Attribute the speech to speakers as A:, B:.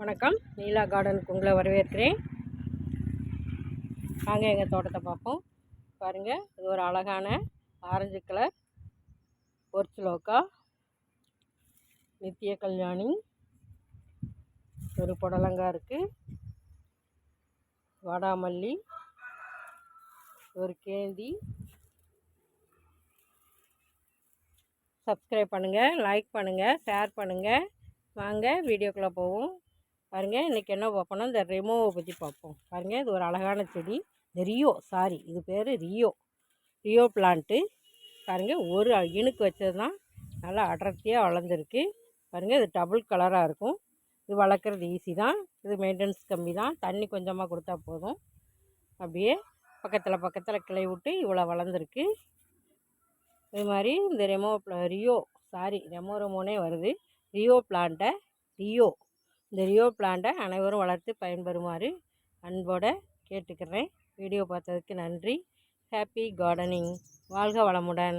A: வணக்கம். நீலா கார்டனுக்கு உங்களை வரவேற்கிறேன். நாங்கள் எங்கள் தோட்டத்தை பார்ப்போம். பாருங்கள் இது ஒரு அழகான ஆரஞ்சு கலர் ஒர்ச்சுலோக்கா நித்திய கல்யாணி. ஒரு புடலங்காய் இருக்குது வாடாமல்லி. ஒரு கேந்தி. சப்ஸ்கிரைப் பண்ணுங்கள் லைக் பண்ணுங்கள் ஷேர் பண்ணுங்கள் வாங்க வீடியோக்குள்ளே போவோம். பாருங்கள் இன்றைக்கி என்ன பார்ப்போம்னா இந்த ரெமோவை பற்றி பார்ப்போம். பாருங்கள் இது ஒரு அழகான செடி. இந்த ரியோ சாரி இது பேர் ரியோ. ரியோ பிளான்ட்டு பாருங்கள் ஒரு இணுக்கு வச்சது தான் நல்லா அடர்த்தியாக வளர்ந்துருக்கு. பாருங்கள் இது டபுள் கலராக இருக்கும். இது வளர்க்குறது ஈஸி தான். இது மெயின்டெனன்ஸ் கம்மி தான். தண்ணி கொஞ்சமாக கொடுத்தா போதும். அப்படியே பக்கத்தில் பக்கத்தில் கிளை விட்டு இவ்வளோ வளர்ந்துருக்கு. இது மாதிரி இந்த ரெமோ ரியோ சாரி ரெமோ ரெமோனே வருது. ரியோ பிளான்ட்டை ரியோ. இந்த ரியோ பிளான்ட்டை அனைவரும் வளர்த்து பயன்பெறுமாறு அன்போடு கேட்டுக்கிறேன். வீடியோ பார்த்ததுக்கு நன்றி. Happy gardening. வாழ்க வளமுடன்.